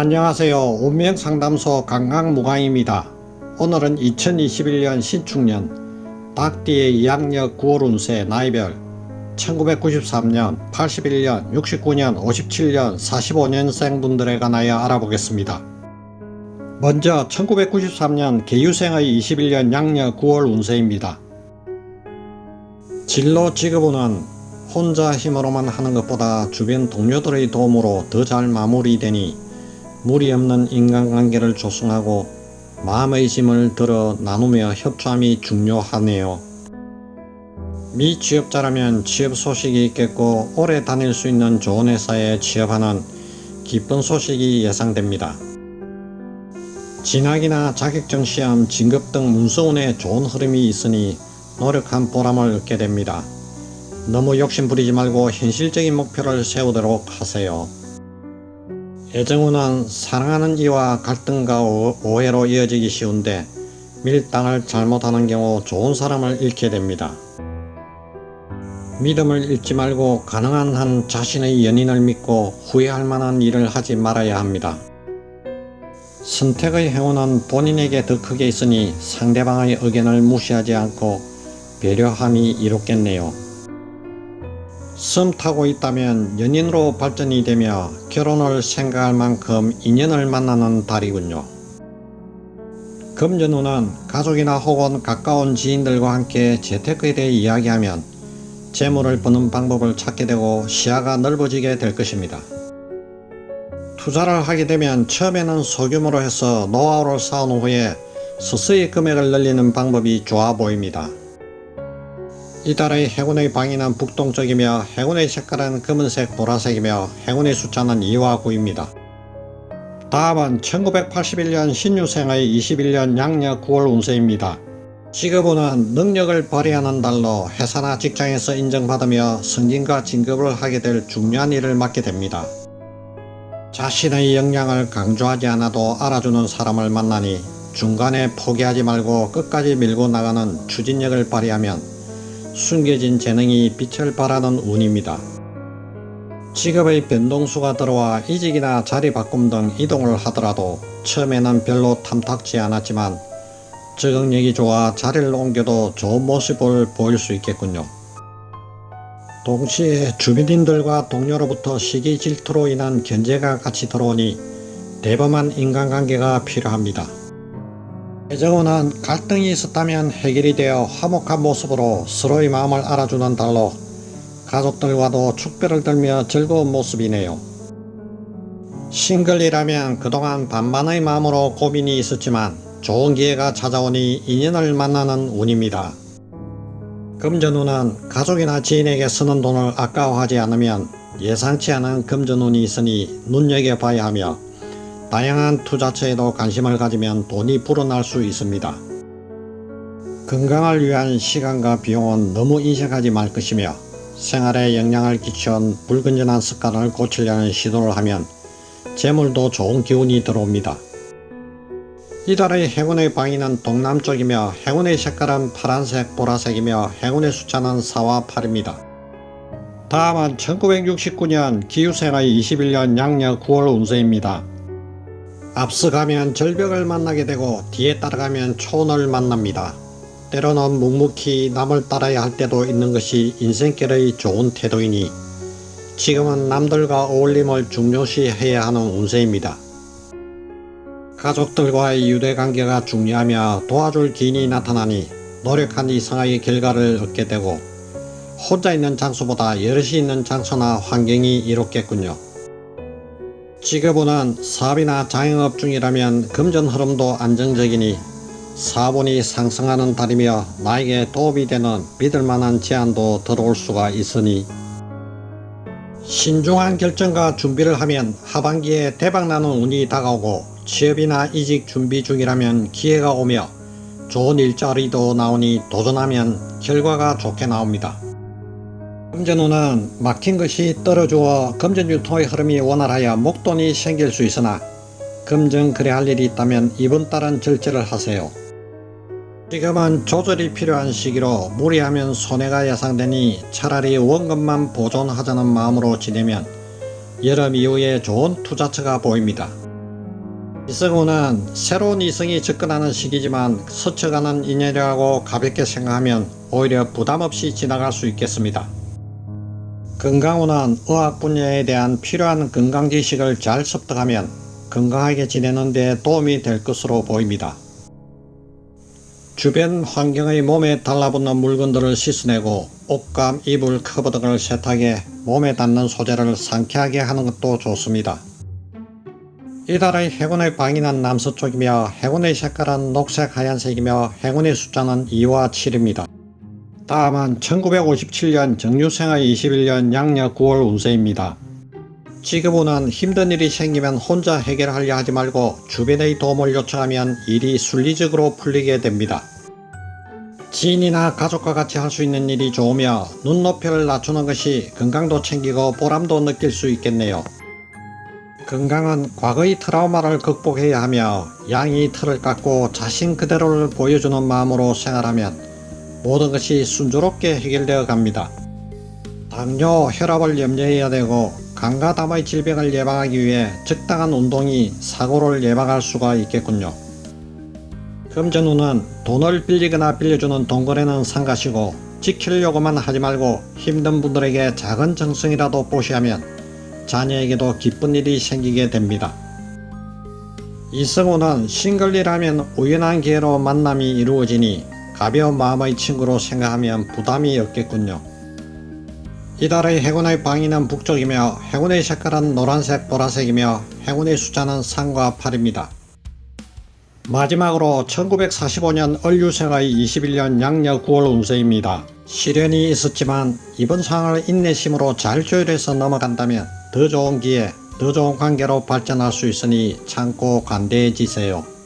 안녕하세요. 운명상담소 강강무강입니다. 오늘은 2021년 신축년 닭띠의 양력 9월 운세 나이별 1993년, 81년, 69년, 57년, 45년생 분들에 관하여 알아보겠습니다. 먼저 1993년 개유생의 21년 양력 9월 운세입니다. 진로 직업운은 혼자 힘으로만 하는 것보다 주변 동료들의 도움으로 더 잘 마무리되니 무리 없는 인간관계를 조성하고 마음의 짐을 들어 나누며 협조함이 중요하네요. 미 취업자라면 취업 소식이 있겠고 오래 다닐 수 있는 좋은 회사에 취업하는 기쁜 소식이 예상됩니다. 진학이나 자격증 시험, 진급 등 문서운에 좋은 흐름이 있으니 노력한 보람을 얻게 됩니다. 너무 욕심 부리지 말고 현실적인 목표를 세우도록 하세요. 애정운은 사랑하는 이와 갈등과 오- 오해로 이어지기 쉬운데 밀당을 잘못하는 경우 좋은 사람을 잃게 됩니다. 믿음을 잃지 말고 가능한 한 자신의 연인을 믿고 후회할 만한 일을 하지 말아야 합니다. 선택의 행운은 본인에게 더 크게 있으니 상대방의 의견을 무시하지 않고 배려함이 이롭겠네요. 썸 타고 있다면 연인으로 발전이 되며 결혼을 생각할 만큼 인연을 만나는 달이군요. 금전운은 가족이나 혹은 가까운 지인들과 함께 재테크에 대해 이야기하면 재물을 버는 방법을 찾게 되고 시야가 넓어지게 될 것입니다. 투자를 하게 되면 처음에는 소규모로 해서 노하우를 쌓은 후에 서서히 금액을 늘리는 방법이 좋아 보입니다. 이 달의 해군의 방위는 북동적이며 해군의 색깔은 검은색 보라색이며 해군의 숫자는 2와 9입니다. 다음은 1981년 신유생의 21년 양력 9월 운세입니다. 직업운은 능력을 발휘하는 달로 회사나 직장에서 인정받으며 승진과 진급을 하게 될 중요한 일을 맡게 됩니다. 자신의 역량을 강조하지 않아도 알아주는 사람을 만나니 중간에 포기하지 말고 끝까지 밀고 나가는 추진력을 발휘하면 숨겨진 재능이 빛을 발하는 운입니다. 직업의 변동수가 들어와 이직이나 자리 바꿈 등 이동을 하더라도 처음에는 별로 탐탁지 않았지만 적응력이 좋아 자리를 옮겨도 좋은 모습을 보일 수 있겠군요. 동시에 주민인들과 동료로부터 시기 질투로 인한 견제가 같이 들어오니 대범한 인간관계가 필요합니다. 애정운은 갈등이 있었다면 해결이 되어 화목한 모습으로 서로의 마음을 알아주는 달로 가족들과도 축배를 들며 즐거운 모습이네요. 싱글이라면 그동안 반반의 마음으로 고민이 있었지만 좋은 기회가 찾아오니 인연을 만나는 운입니다. 금전운은 가족이나 지인에게 쓰는 돈을 아까워하지 않으면 예상치 않은 금전운이 있으니 눈여겨봐야 하며 다양한 투자처에도 관심을 가지면 돈이 불어날 수 있습니다. 건강을 위한 시간과 비용은 너무 인색하지 말 것이며 생활에 영향을 끼친 불건전한 습관을 고치려는 시도를 하면 재물도 좋은 기운이 들어옵니다. 이달의 행운의 방위는 동남쪽이며 행운의 색깔은 파란색, 보라색이며 행운의 숫자는 4와 8입니다. 다음은 1969년 기유생의 21년 양력 9월 운세입니다. 앞서가면 절벽을 만나게 되고 뒤에 따라가면 초원을 만납니다. 때로는 묵묵히 남을 따라야 할 때도 있는 것이 인생길의 좋은 태도이니 지금은 남들과 어울림을 중요시해야 하는 운세입니다. 가족들과의 유대관계가 중요하며 도와줄 기인이 나타나니 노력한 이상의 결과를 얻게 되고 혼자 있는 장소보다 여럿이 있는 장소나 환경이 이롭겠군요. 직업운은 사업이나 자영업 중이라면 금전 흐름도 안정적이니 사본이 상승하는 달이며 나에게 도움이 되는 믿을만한 제안도 들어올 수가 있으니 신중한 결정과 준비를 하면 하반기에 대박나는 운이 다가오고 취업이나 이직 준비 중이라면 기회가 오며 좋은 일자리도 나오니 도전하면 결과가 좋게 나옵니다. 금전운은 막힌 것이 떨어주어 금전 유통의 흐름이 원활하여 목돈이 생길 수 있으나 금전 거래할 일이 있다면 이번 달은 절제를 하세요. 지금은 조절이 필요한 시기로 무리하면 손해가 예상되니 차라리 원금만 보존하자는 마음으로 지내면 여름 이후에 좋은 투자처가 보입니다. 이승우는 새로운 이성이 접근하는 시기지만 스쳐가는 인연이라고 가볍게 생각하면 오히려 부담 없이 지나갈 수 있겠습니다. 건강운은 의학 분야에 대한 필요한 건강 지식을 잘 습득하면 건강하게 지내는 데 도움이 될 것으로 보입니다. 주변 환경의 몸에 달라붙는 물건들을 씻어내고 옷감, 이불, 커버 등을 세탁해 몸에 닿는 소재를 상쾌하게 하는 것도 좋습니다. 이달의 행운의 방위는 남서쪽이며 행운의 색깔은 녹색 하얀색이며 행운의 숫자는 2와 7입니다. 다음은 1957년 정유생의 21년 양력 9월 운세입니다. 지금은 힘든 일이 생기면 혼자 해결하려 하지 말고 주변의 도움을 요청하면 일이 순리적으로 풀리게 됩니다. 지인이나 가족과 같이 할 수 있는 일이 좋으며 눈높이를 낮추는 것이 건강도 챙기고 보람도 느낄 수 있겠네요. 건강은 과거의 트라우마를 극복해야 하며 양이 틀을 깎고 자신 그대로를 보여주는 마음으로 생활하면 모든 것이 순조롭게 해결되어 갑니다. 당뇨, 혈압을 염려해야 되고 간과 담의 질병을 예방하기 위해 적당한 운동이 사고를 예방할 수가 있겠군요. 금전운은 돈을 빌리거나 빌려주는 동거래는 상가시고 지키려고만 하지 말고 힘든 분들에게 작은 정성이라도 보시하면 자녀에게도 기쁜 일이 생기게 됩니다. 이승우는 싱글이라면 우연한 기회로 만남이 이루어지니 가벼운 마음의 친구로 생각하면 부담이 없겠군요. 이달의 행운의 방위는 북쪽이며 행운의 색깔은 노란색, 보라색이며 행운의 숫자는 3과 8입니다. 마지막으로 1945년 을유생의 21년 양력 9월 운세입니다. 시련이 있었지만 이번 상황을 인내심으로 잘 조율해서 넘어간다면 더 좋은 기회, 더 좋은 관계로 발전할 수 있으니 참고 관대해지세요.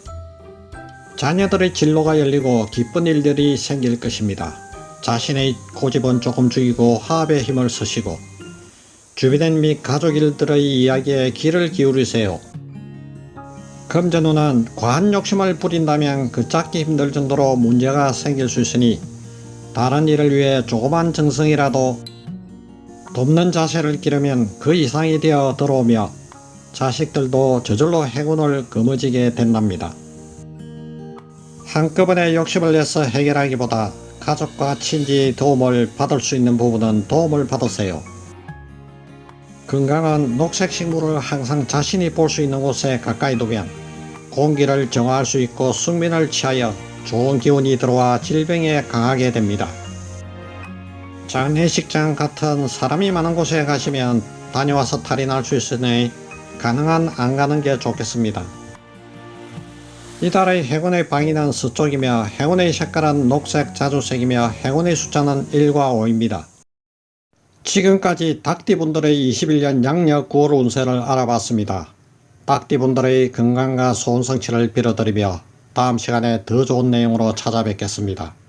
자녀들의 진로가 열리고 기쁜 일들이 생길 것입니다. 자신의 고집은 조금 죽이고 화합의 힘을 쓰시고 주변인 및 가족 일들의 이야기에 귀를 기울이세요. 금전운은 과한 욕심을 부린다면 그 찾기 힘들 정도로 문제가 생길 수 있으니 다른 일을 위해 조그만 정성이라도 돕는 자세를 기르면 그 이상이 되어 들어오며 자식들도 저절로 행운을 거머쥐게 된답니다. 한꺼번에 욕심을 내서 해결하기보다 가족과 친지의 도움을 받을 수 있는 부분은 도움을 받으세요. 건강은 녹색 식물을 항상 자신이 볼 수 있는 곳에 가까이 두면 공기를 정화할 수 있고 숙면을 취하여 좋은 기운이 들어와 질병에 강하게 됩니다. 장례식장 같은 사람이 많은 곳에 가시면 다녀와서 탈이 날 수 있으니 가능한 안 가는 게 좋겠습니다. 이달의 행운의 방위는 서쪽이며 행운의 색깔은 녹색 자주색이며 행운의 숫자는 1과 5입니다. 지금까지 닭띠분들의 21년 양력 9월 운세를 알아봤습니다. 닭띠분들의 건강과 소원 성취를 빌어드리며 다음 시간에 더 좋은 내용으로 찾아뵙겠습니다.